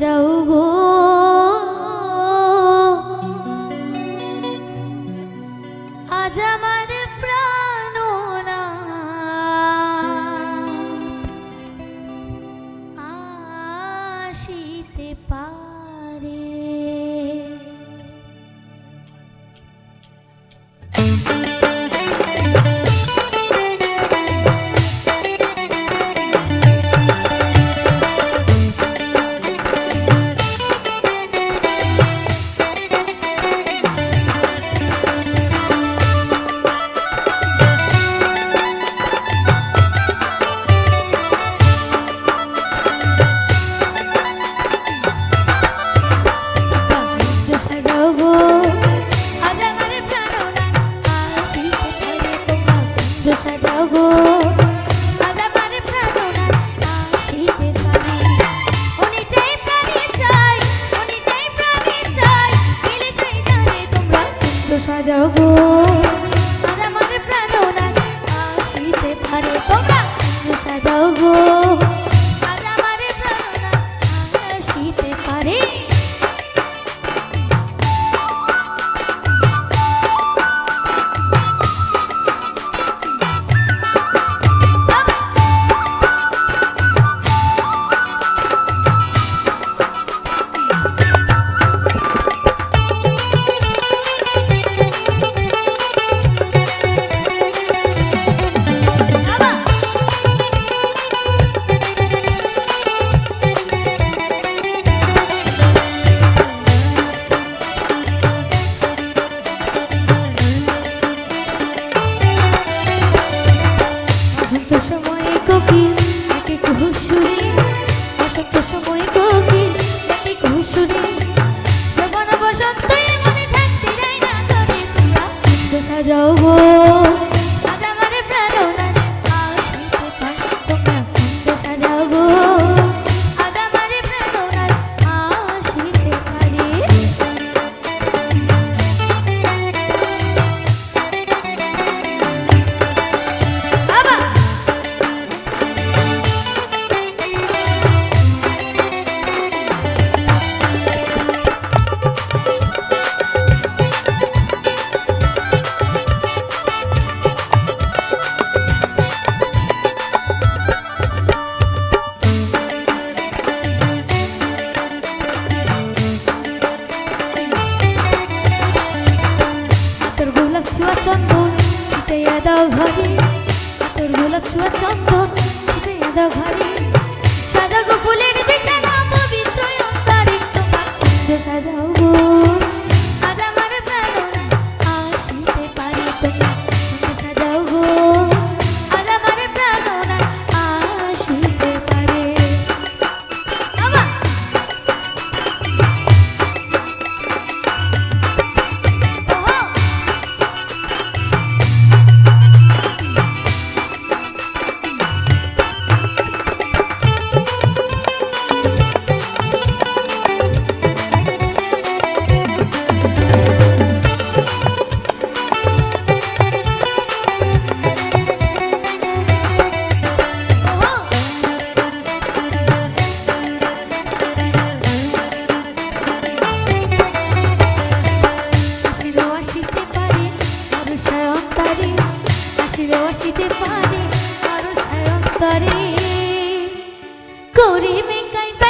যাও গো। আজ গো আমার প্রাণ আসিতে পারে তোমরা সাজাও গো ঘরে তোর গোলাপ ছোঁয়া চন্দন ছুটে ঘরে। বেকাই